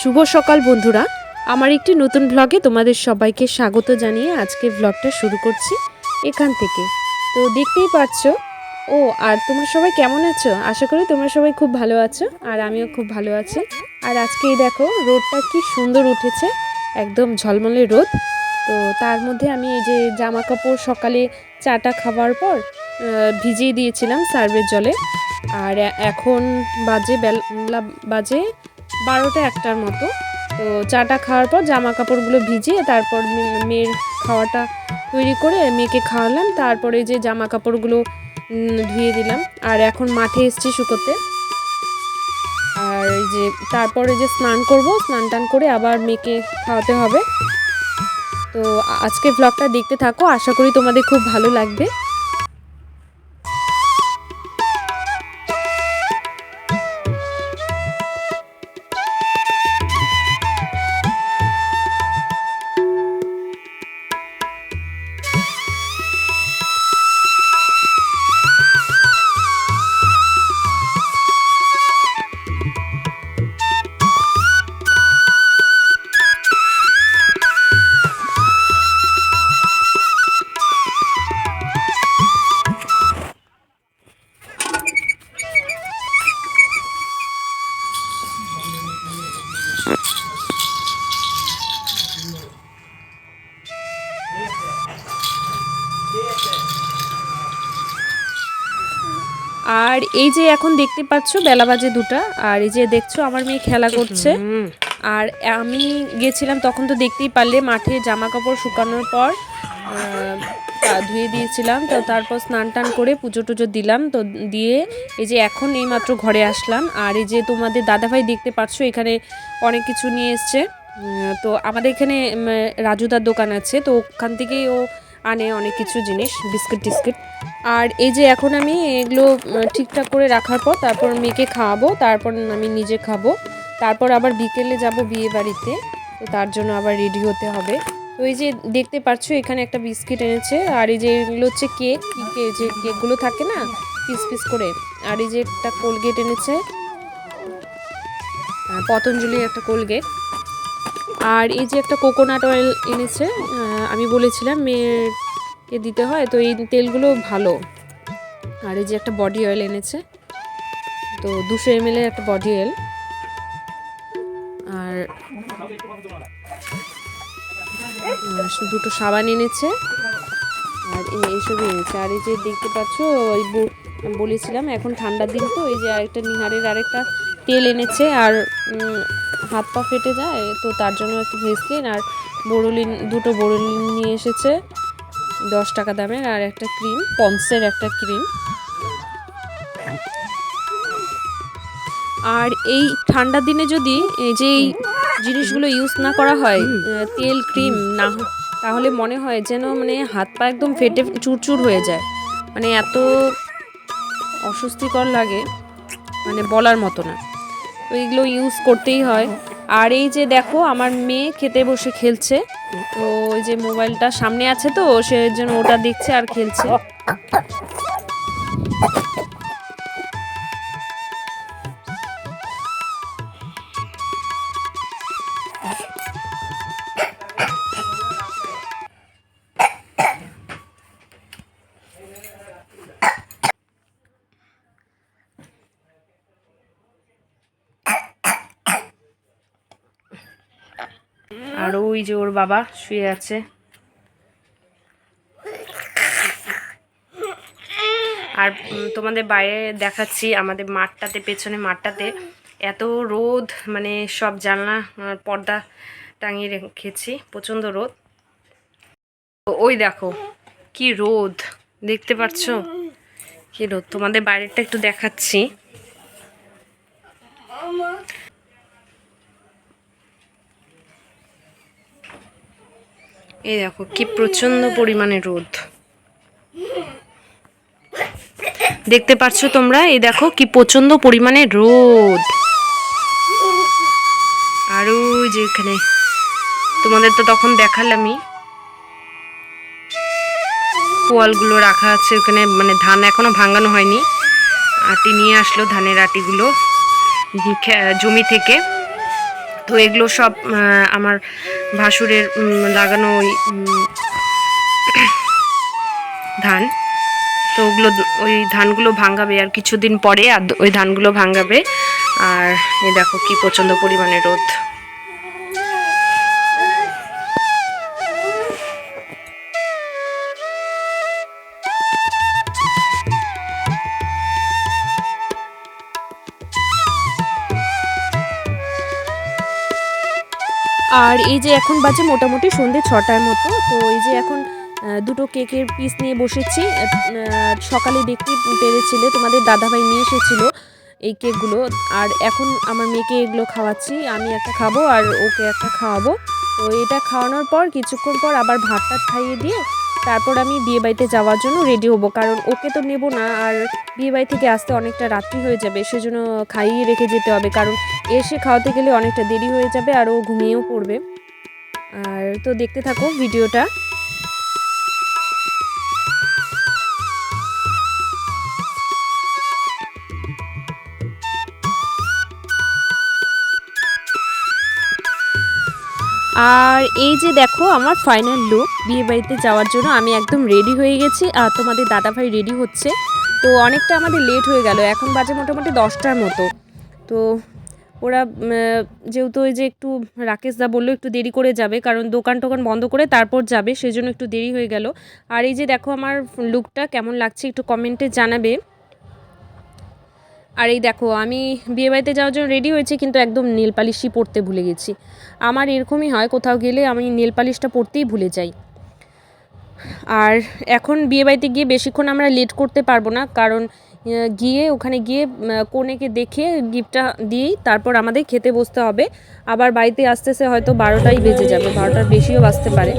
শুভ সকাল বন্ধুরা। আমার একটি নতুন ভ্লগে তোমাদের সবাইকে স্বাগত জানিয়ে আজকে ভ্লগটা শুরু করছি এখান থেকে। তো দেখতেই পাচ্ছ, ও, আর তোমরা সবাই কেমন আছো? আশা করি তোমরা সবাই খুব ভালো আছো, আর আমিও খুব ভালো আছি। আর আজকে দেখো, রোদটা কি সুন্দর উঠেছে, একদম ঝলমলে রোদ। তো তার মধ্যে আমি এই যে জামা কাপড় সকালে চাটা খাবার পর ভিজিয়ে দিয়েছিলাম সার্ভের জলে। আর এখন বাজে বেলা বাজে বারোটা একটার মতো। তো চাটা খাওয়ার পর জামা কাপড়গুলো ভিজিয়ে তারপর মেয়ের খাওয়াটা তৈরি করে মেয়েকে খাওয়ালাম। তারপরে যে জামা কাপড়গুলো ধুয়ে দিলাম। আর এখন মাঠে এসছি শুকোতে। আর এই যে তারপরে যে স্নান করব, স্নান টান করে আবার মেয়েকে খাওয়াতে হবে। তো আজকে ব্লগটা দেখতে থাকো। আশা করি তোমাদের খুব ভালো লাগবে। আর এই যে এখন দেখতে পাচ্ছ বেলা বাজে দুটা আর এই যে দেখছ আমার মেয়ে খেলা করছে। আর আমি গেছিলাম তখন তো দেখতেই পারলে মাঠে জামা কাপড় শুকানোর পর ধুয়ে দিয়েছিলাম তো তারপর স্নান টান করে পুজো টুজো দিলাম তো দিয়ে এই যে এখন এইমাত্র ঘরে আসলাম। আর এই যে তোমাদের দাদাভাই দেখতে পাচ্ছ এখানে অনেক কিছু নিয়ে এসছে। তো আমাদের এখানে রাজুদার দোকান আছে তো ওখান থেকেই ও আনে অনেক কিছু জিনিস বিস্কিট টিস্কিট। আর এই যে এখন আমি এগুলো ঠিকঠাক করে রাখার পর তারপর মেয়েকে খাওয়াবো, তারপর আমি নিজে খাব। তারপর আবার বিকেলে যাব বিয়ে বাড়িতে, তো তার জন্য আবার রেডি হতে হবে। তো এই যে দেখতে পাচ্ছ, এখানে একটা বিস্কিট এনেছে, আর এই যে এগুলো হচ্ছে কেক, কি যে কেকগুলো থাকে না, পিস পিস করে। আর এই যে একটা কোলগেট এনেছে পতঞ্জলি একটা কোলগেট। আর এই যে একটা কোকোনাট অয়েল এনেছে আমি বলেছিলাম মেয়েকে দিতে হয়, তো এই তেলগুলো ভালো। আর এই যে একটা বডি অয়েল এনেছে, তো দুশো এম এর একটা বডি অয়েল আর দুটো সাবান এনেছে, আর এই- এইসবই এনেছে। আর এই যে দেখতে পাচ্ছ, ওই বলেছিলাম, এখন ঠান্ডার দিন তো, এই যে আরেকটা নিহারের আরেকটা তেল এনেছে, আর হাত পা ফেটে যায়, তো তার জন্য একটু ভেসলিন আর বোরোলিন দুটো বোরোলিন নিয়ে এসেছে। দশ টাকা দামের আর একটা ক্রিম পন্সের একটা ক্রিম। আর এই ঠান্ডার দিনে যদি এই যে এই জিনিসগুলো ইউজ না করা হয় তেল ক্রিম না তাহলে মনে হয় যেন মানে হাত পা একদম ফেটে চুরচুর হয়ে যায়। মানে এত অস্বস্তিকর লাগে মানে বলার মতো না। তো এগুলো ইউজ করতেই হয়। আর এই যে দেখো, আমার মেয়ে খেতে বসে খেলছে। তো ওই যে মোবাইলটা সামনে আছে তো, সে জন্য ওটা দেখছে আর খেলছে। আর ওই যে ওর বাবা শুয়ে আছে। আর তোমাদের বাইরে দেখাচ্ছি, আমাদের মাঠটাতে, পেছনে মাঠটাতে এত রোদ মানে সব জানলা পর্দা টাঙিয়ে রেখেছি প্রচণ্ড রোদ। ওই দেখো, কি রোদ, দেখতে পাচ্ছ কি রোদ, তোমাদের বাইরেটা একটু দেখাচ্ছি। এই দেখো, কি প্রচণ্ড পরিমাণে রোদ। দেখতে পাচ্ছ তোমরা? এই দেখো, কি প্রচণ্ড পরিমাণে রোদ। আর ওই যে এখানে, তোমাদের তো তখন দেখালামই। পোয়ালগুলো রাখা আছে ওখানে মানে ধান এখনও ভাঙানো হয়নি। আটি নিয়ে আসলো ধানের আটিগুলো জমি থেকে। তো এগুলো সব আমার ভাসুরের লাগানো ওই ধান। তো ওগুলো ওই ধানগুলো ভাঙাবে আর কিছুদিন পরে আর ওই ধানগুলো ভাঙাবে। আর দেখো কি প্রচণ্ড পরিমাণে রোদ। আর এই যে এখন বাজে মোটামুটি সন্ধে ছটার মতো, তো এই যে এখন দুটো কেকের পিস নিয়ে বসেছি। সকালে দেখতে পেরেছিলে, তোমাদের দাদাভাই নিয়ে এসেছিল এই কেকগুলো। আর এখন আমার মেয়েকে এগুলো খাওয়াচ্ছি, আমি একটা খাব আর ওকে একটা খাওয়াবো। তো এটা খাওয়ানোর পর, কিছুক্ষণ পর আবার ভাত টাত খাইয়ে দিয়ে তারপর আমি বিয়ে বাড়িতে যাওয়ার জন্য রেডি হব। কারণ ওকে তো নেব না, আর বিয়ে বাড়ি থেকে আসতে অনেকটা রাত্রি হয়ে যাবে, সেজন্য খাইয়ে রেখে যেতে হবে। কারণ এসে খাওয়াতে গেলে অনেকটা দেরি হয়ে যাবে, আর ও ঘুমিয়েও পড়বে। আর তো দেখতে থাকো ভিডিওটা। আর এই যে দেখো আমার ফাইনাল লুক বিয়ে বাড়িতে যাওয়ার জন্য আমি একদম রেডি হয়ে গেছি। আর তোমাদের দাদাভাই রেডি হচ্ছে। তো অনেকটা আমাদের লেট হয়ে গেল। এখন বাজে মোটামুটি দশটার মতো। তো ওরা যেহেতু ওই যে একটু রাকেশ দা বলল একটু দেরি করে যাবে, কারণ দোকান টোকান বন্ধ করে তারপর যাবে, সেজন্য একটু দেরি হয়ে গেল। আর এই যে দেখো আমার লুকটা কেমন লাগছে, একটু কমেন্টে জানাবে। আর এই দেখো, আমি বিয়েবাড়িতে যাওয়ার জন্য রেডি হয়েছি, কিন্তু একদম নেল পালিশই পরতে ভুলে গেছি। আমার এরকমই হয়, কোথাও গেলে আমি নেল পালিশটা পরতেই ভুলে যাই। আর এখন বিয়েবাড়িতে গিয়ে বেশিক্ষণ আমরা লেট করতে পারব না, কারণ গিয়ে, ওখানে গিয়ে কনেকে দেখে গিফটটা দিয়েই তারপর আমাদের খেতে বসতে হবে। আবার বাড়িতে আসতে আসতে হয়তো বারোটাই বেজে যাবে, বারোটার বেশিও বাজতে পারে।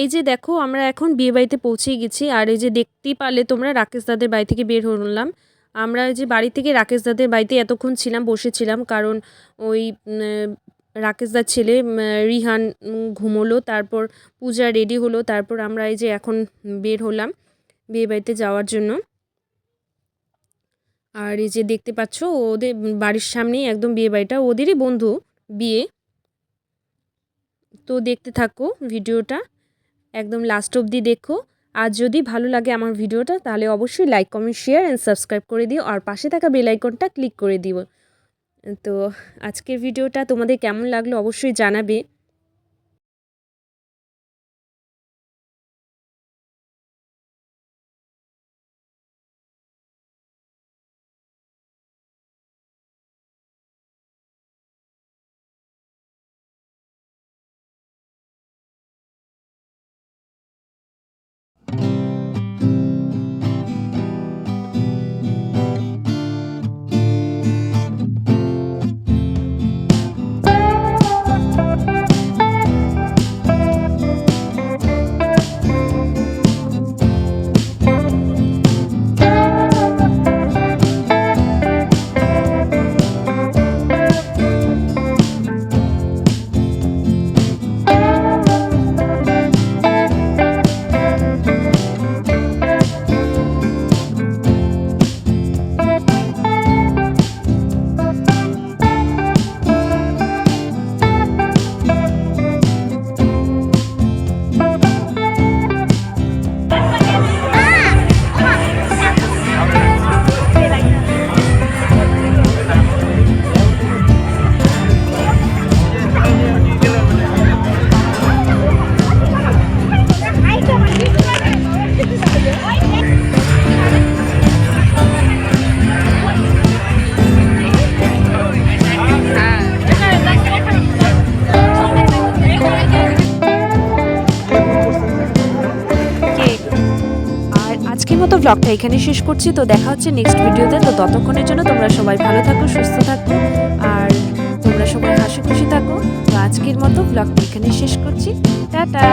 এই যে দেখো, আমরা এখন বিয়ে বাড়িতে পৌঁছে গেছি। আর এই যে দেখতেই পারলে তোমরা, রাকেশ দাদের বাড়ি থেকে বের হলাম। আমরা যে বাড়ি থেকে রাকেশ দাদের বাড়িতে এতক্ষণ ছিলাম, বসেছিলাম। কারণ ওই রাকেশ দার ছেলে রিহান ঘুমোলো, তারপর পূজা রেডি হলো, তারপর আমরা এই যে এখন বের হলাম বিয়ে বাড়িতে যাওয়ার জন্য। আর এই যে দেখতে পাচ্ছ, ওদের বাড়ির সামনেই একদম বিয়ে বাড়িটা, ওদেরই বন্ধু বিয়ে। তো দেখতে থাকো ভিডিওটা। একদম লাস্ট অবধি দেখো। আর যদি ভালো লাগে আমার ভিডিওটা, তাহলে অবশ্যই like comment share and subscribe করে দিও। আর পাশে থাকা বেল আইকনটা ক্লিক করে দিও। তো আজকের ভিডিওটা তোমাদের কেমন লাগল অবশ্যই জানাবে। ব্লগটা এখানে শেষ করছি তো দেখা হচ্ছে নেক্সট ভিডিওতে তো ততক্ষণের জন্য তোমরা সবাই ভালো থাকো সুস্থ থাকো আর তোমরা সবাই হাসি খুশি থাকো তো আজকের মতো ব্লগটা এখানে শেষ করছি টাটা